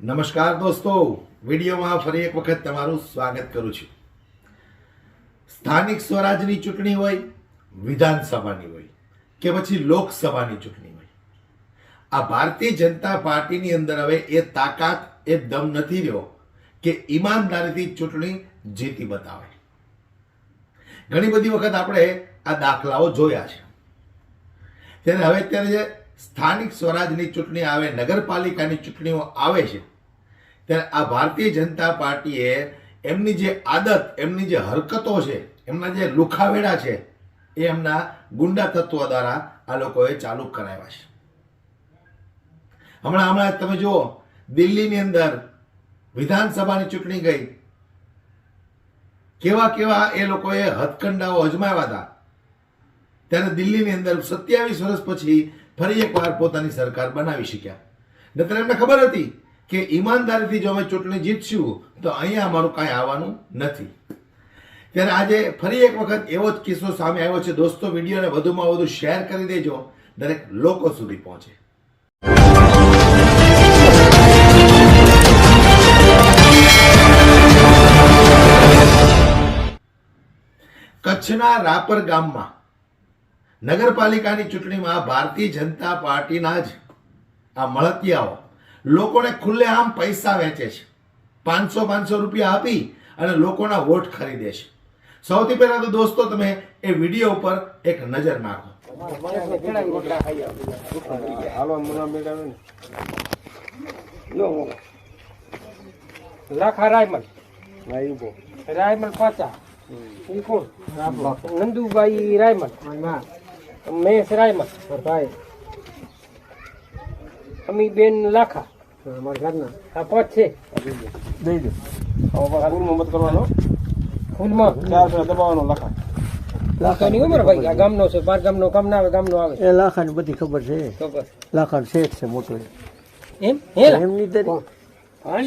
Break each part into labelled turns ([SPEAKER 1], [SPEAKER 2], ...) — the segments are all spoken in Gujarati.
[SPEAKER 1] નમસ્કાર દોસ્તો. વિડીયોમાં ફરી એક વખત તમારું સ્વાગત કરું છું. સ્થાનિક સ્વરાજની ચૂંટણી હોય, વિધાનસભાની હોય, કે પછી લોકસભાની ચૂંટણી હોય. આ ભારતીય જનતા પાર્ટીની અંદર હવે એ તાકાત, એ દમ નથી રહ્યો કે ઈમાનદારીથી ચૂંટણી જીતી બતાવે. ઘણી બધી વખત આપણે આ દાખલાઓ જોયા છે. ત્યારે હવે અત્યારે જે સ્થાનિક સ્વરાજની ચૂંટણી આવે, નગરપાલિકાની ચૂંટણીઓ આવે છે, ત્યારે આ ભારતીય જનતા પાર્ટીએ એમની જે આદત, એમની જે હરકતો છે, એમના જે લુખાવેડા છે, એ એમના ગુંડા તત્વો દ્વારા આ લોકોએ ચાલુ કરાવ્યા છે. હમણાં હમણાં તમે જુઓ, દિલ્હીની અંદર વિધાનસભાની ચૂંટણી ગઈ. કેવા કેવા એ લોકોએ હથકંડાઓ અજમાવ્યા હતા. ત્યારે દિલ્હીની અંદર સત્યાવીસ વર્ષ પછી ફરી એકવાર પોતાની સરકાર બનાવી શક્યા. નતર એમને ખબર હતી કે ઈમાનદારીથી જો અમે ચૂંટણી જીતશું, તો અહીંયા અમારું કાંઈ આવવાનું નથી. ત્યારે આજે ફરી એક વખત એવો જ કિસ્સો સામે આવ્યો છે. દોસ્તો, વિડીયોને વધુમાં વધુ શેર કરી દેજો. દરેક લોકો સુધી પહોંચે. કચ્છના રાપર ગામમાં નગરપાલિકાની ચૂંટણીમાં ભારતીય જનતા પાર્ટીના જ આ મળતિયાઓ લોકોને ખુલ્લેઆમ પૈસા વેચે છે. પાંચસો પાંચસો રૂપિયા આપી અને લોકોના વોટ ખરીદે છે. સૌથી પહેલા તો દોસ્તો તમે એ વીડિયો ઉપર એક નજર નાખો.
[SPEAKER 2] લાખા રાયમલ. રાયમલ પાચા નંદુભાઈ રાયમલ. મહેશ સરાયમાં ભાઈ. અમી બેન લાખા. અમારા ઘરના. આ પાંચ છે.
[SPEAKER 3] દઈ દે. હવે ફૂલ મત કરવાનો.
[SPEAKER 2] ફૂલમાં.
[SPEAKER 3] ચાર પેલા દબાવવાનો લાખા.
[SPEAKER 2] લાખાની ઉંમર ભાઈ? આ ગામનો છે. બાર ગામનો કામ ના આવે ગામનો આવે.
[SPEAKER 4] એ લાખાની બધી ખબર છે. લાખાનો શેઠ છે મોટો
[SPEAKER 2] એમ?
[SPEAKER 4] એમની તરી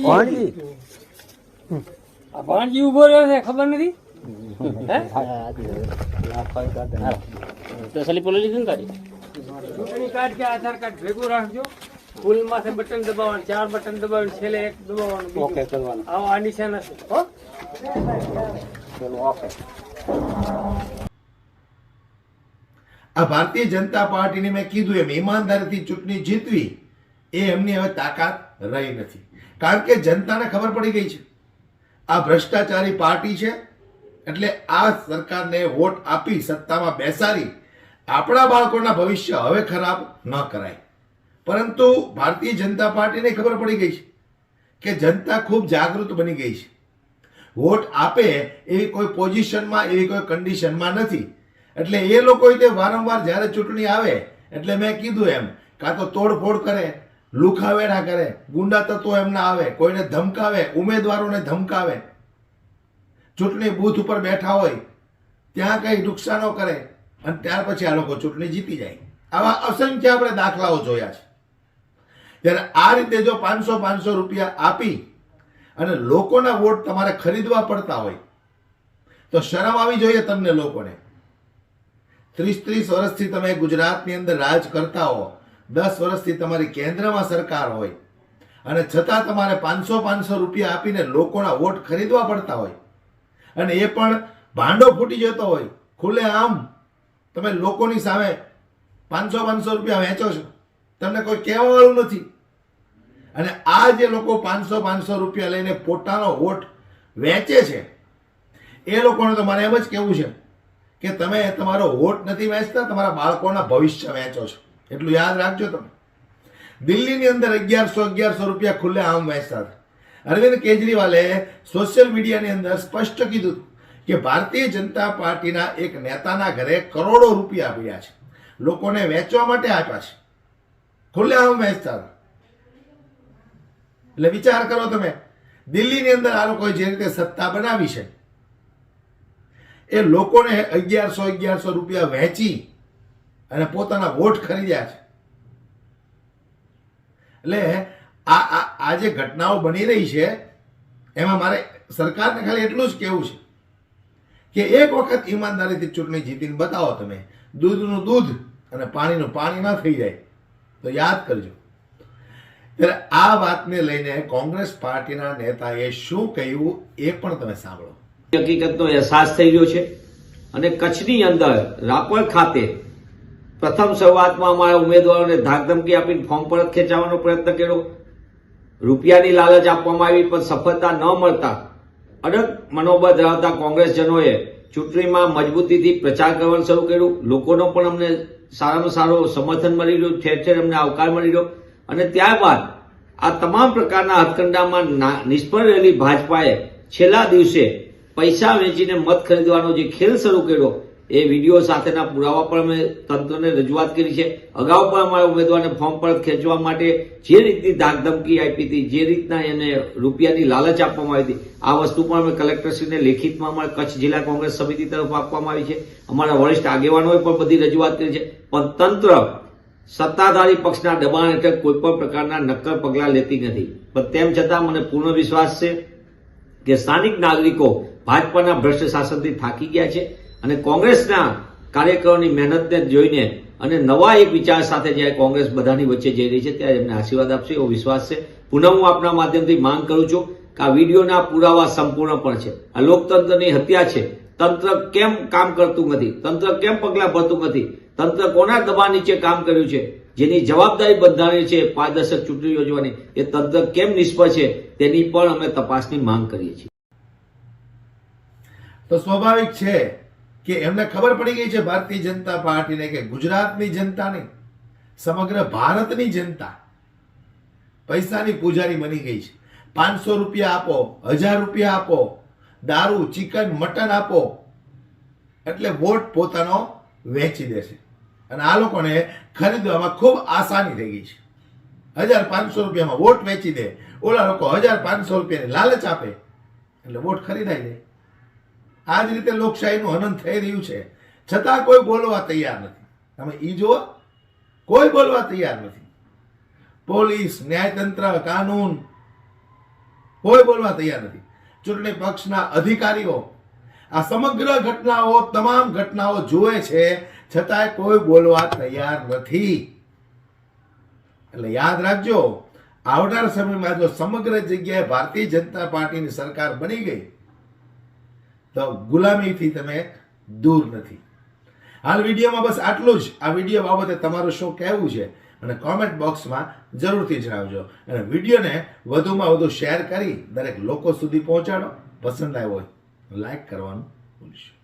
[SPEAKER 2] ભાણજી. આ ભાણજી ઊભો રહ્યો છે ખબર નથી? હે? ચૂંટણી કાર્ડ કે આધાર કાર્ડ ભેગું રાખજો. ફૂલ માથે બટન દબાવવાનું ચાર બટન દબાવવાનું છેલ્લે એક દબાવવાનું
[SPEAKER 3] ઓકે કરવાનું.
[SPEAKER 2] આવો આ નિશાન હશે. હો?
[SPEAKER 3] ચલો ઓકે.
[SPEAKER 1] આ ભારતીય જનતા પાર્ટીને મેં કીધું એમ ઈમાનદારીથી ચૂંટણી જીતવી એ એમની હવે તાકાત રહી નથી. કારણ કે જનતાને ખબર પડી ગઈ છે. આ ભ્રષ્ટાચારી પાર્ટી છે એટલે આ સરકારને વોટ આપી સત્તામાં બેસાડી આપણા બાળકોના ભવિષ્ય હવે ખરાબ ન કરાય. પરંતુ ભારતીય જનતા પાર્ટીને ખબર પડી ગઈ છે કે જનતા ખૂબ જાગૃત બની ગઈ છે. વોટ આપે એવી કોઈ પોઝિશનમાં, એવી કોઈ કન્ડિશનમાં નથી. એટલે એ લોકો તે વારંવાર જ્યારે ચૂંટણી આવે, એટલે મેં કીધું એમ, કાં તો તોડફોડ કરે, લુખાવેડા કરે, ગુંડા તત્વો એમના આવે, કોઈને ધમકાવે, ઉમેદવારોને ધમકાવે. ચૂંટણી બૂથ ઉપર બેઠા હોય, ત્યાં કંઈ નુકસાનો કરે અને ત્યાર પછી આ લોકો ચૂંટણી જીતી જાય. આવા અસંખ્ય આપણે દાખલાઓ જોયા છે. ત્યારે આ રીતે જો પાંચસો પાંચસો રૂપિયા આપી અને લોકોના વોટ તમારે ખરીદવા પડતા હોય, તો શરમ આવી જોઈએ તમને લોકોને. ત્રીસ ત્રીસ વર્ષથી તમે ગુજરાતની અંદર રાજ કરતા હો, દસ વર્ષથી તમારી કેન્દ્રમાં સરકાર હોય, અને છતાં તમારે પાંચસો પાંચસો રૂપિયા આપીને લોકોના વોટ ખરીદવા પડતા હોય, અને એ પણ ભાંડો ફૂટી જતો હોય ખુલ્લે આમ તમે લોકોની સામે પાંચસો પાંચસો રૂપિયા વેચો છો. તમને કોઈ કહેવાવાળું નથી. અને આ જે લોકો પાંચસો પાંચસો રૂપિયા લઈને પોતાનો વોટ વેચે છે, એ લોકોને તો મારે એમ જ કહેવું છે કે તમે તમારો વોટ નથી વેચતા, તમારા બાળકોના ભવિષ્ય વેચો છો. એટલું યાદ રાખજો તમે. દિલ્હીની અંદર અગિયારસો અગિયારસો રૂપિયા ખુલ્લે આમ વેચતા હતા. અરવિંદ કેજરીવાલે સોશિયલ મીડિયાની અંદર સ્પષ્ટ કીધું કે ભારતીય જનતા પાર્ટીના એક નેતાના ઘરે કરોડો રૂપિયા આપ્યા છે. લોકોને વેચવા માટે આપ્યા છે. ખુલ્લે આમ વેચતા એટલે વિચાર કરો તમે, દિલ્હીની અંદર આ લોકોએ જે રીતે સત્તા બનાવી છે, એ લોકોને અગિયારસો અગિયારસો રૂપિયા વહેંચી અને પોતાના વોટ ખરીદ્યા છે. એટલે આ આ આ જે ઘટનાઓ બની રહી છે, એમાં મારે સરકારને ખાલી એટલું જ કહેવું છે કે એક વખત ઈમાનદારીથી ચૂંટણી જીતીને બતાવો તમે. દૂધનું દૂધ અને પાણીનું પાણી ના થઈ જાય. તો યાદ કરજો. ત્યારે આ વાતને લઈને કોંગ્રેસ પાર્ટીના નેતાએ શું કહ્યું એ પણ તમે સાંભળો.
[SPEAKER 5] હકીકતનો અહેસાસ થઈ ગયો છે અને કચ્છની અંદર રાપર ખાતે પ્રથમ શરૂઆતમાં અમારા ઉમેદવારોને ધાકધમકી આપીને ફોર્મ પરત ખેંચાવવાનો પ્રયત્ન કર્યો. રૂપિયાની લાલચ આપવામાં આવી પણ સફળતા ન મળતા અડગ મનોબળ ધરાવતા કોંગ્રેસજનોએ ચૂંટણીમાં મજબૂતીથી પ્રચાર કરવાનું શરૂ કર્યું. લોકોનો પણ અમને સારામાં સારો સમર્થન મળી રહ્યું. ઠેર ઠેર અમને આવકાર મળી રહ્યો. અને ત્યારબાદ આ તમામ પ્રકારના હથકંડામાં નિષ્ફળ રહેલી ભાજપાએ છેલ્લા દિવસે પૈસા વેચીને મત ખરીદવાનો જે ખેલ શરૂ કર્યો એ વીડિયો સાથેના પુરાવા પણ અમે તંત્રને રજૂઆત કરી છે. અગાઉ પણ અમારા ઉમેદવારને ફોર્મ પરત ખેંચવા માટે જે રીતની ધાકધમકી આપી હતી, જે રીતના એને રૂપિયાની લાલચ આપવામાં આવી હતી, આ વસ્તુ પણ અમે કલેક્ટરશ્રીને લેખિતમાં અમારા કચ્છ જિલ્લા કોંગ્રેસ સમિતિ તરફ આપવામાં આવી છે. અમારા વરિષ્ઠ આગેવાનોએ પણ બધી રજૂઆત કરી છે. પણ તંત્ર સત્તાધારી પક્ષના દબાણ હેઠળ કોઈ પણ પ્રકારના નક્કર પગલાં લેતી નથી. પણ તેમ છતાં મને પૂર્ણ વિશ્વાસ છે કે સ્થાનિક નાગરિકો ભાજપાના ભ્રષ્ટ શાસનથી થાકી ગયા છે. અને કોંગ્રેસના કાર્યકરોની મહેનતને જોઈને અને નવા એક વિચાર સાથે જ્યારે કોંગ્રેસ બધાની વચ્ચે જઈ રહી છે, ત્યારે એમને આશીર્વાદ આપશે, એવો વિશ્વાસ છે. પુનઃ હું આપના માધ્યમથી માંગ કરું છું કે આ વિડીયોના પુરાવા સંપૂર્ણ પણ છે. આ લોકતંત્રની હત્યા છે. તંત્ર કેમ કામ કરતું નથી? તંત્ર કેમ પગલાં ભરતું નથી? તંત્ર કોના દબાણ નીચે કામ કર્યું છે? જેની જવાબદારી બંધારણી છે, પારદર્શક ચૂંટણી યોજવાની. એ તંત્ર કેમ નિષ્ફળ છે, તેની પણ અમે તપાસની માંગ કરીએ છીએ.
[SPEAKER 1] તો સ્વાભાવિક છે કે એમને ખબર પડી ગઈ છે ભારતીય જનતા પાર્ટીને કે ગુજરાતની જનતા નહીં સમગ્ર ભારતની જનતા પૈસાની પૂજારી બની ગઈ છે. પાંચસો રૂપિયા આપો, હજાર રૂપિયા આપો, દારૂ, ચિકન, મટન આપો, એટલે વોટ પોતાનો વેચી દેશે અને આ લોકોને ખરીદવામાં ખૂબ આસાની થઈ ગઈ છે. હજાર પાંચસો રૂપિયામાં વોટ વેચી દે. ઓલા લોકો હજાર પાંચસો રૂપિયાની લાલચ આપે, એટલે વોટ ખરીદાઈ દે આ જ રીતે લોકશાહીનું હનન થઈ રહ્યું છે. છતાં કોઈ બોલવા તૈયાર નથી. તમે એ જુઓ, કોઈ બોલવા તૈયાર નથી. પોલીસ, ન્યાયતંત્ર, કાનૂન, કોઈ બોલવા તૈયાર નથી. ચૂંટણી પક્ષના અધિકારીઓ, આ સમગ્ર ઘટનાઓ, તમામ ઘટનાઓ જુએ છે, છતાંય કોઈ બોલવા તૈયાર નથી. એટલે યાદ રાખજો, આવનાર સમયમાં જો સમગ્ર જગ્યાએ ભારતીય જનતા પાર્ટીની સરકાર બની ગઈ ગુલામીથી તમે દૂર નથી. હાલ વિડીયોમાં બસ આટલું જ. આ વીડિયો બાબતે તમારું શું કહેવું છે અને કોમેન્ટ બોક્સમાં જરૂરથી જણાવજો. અને વિડીયોને વધુમાં વધુ શેર કરી દરેક લોકો સુધી પહોંચાડો. પસંદ આવ્યો હોય લાઈક કરવાનું ભૂલશો.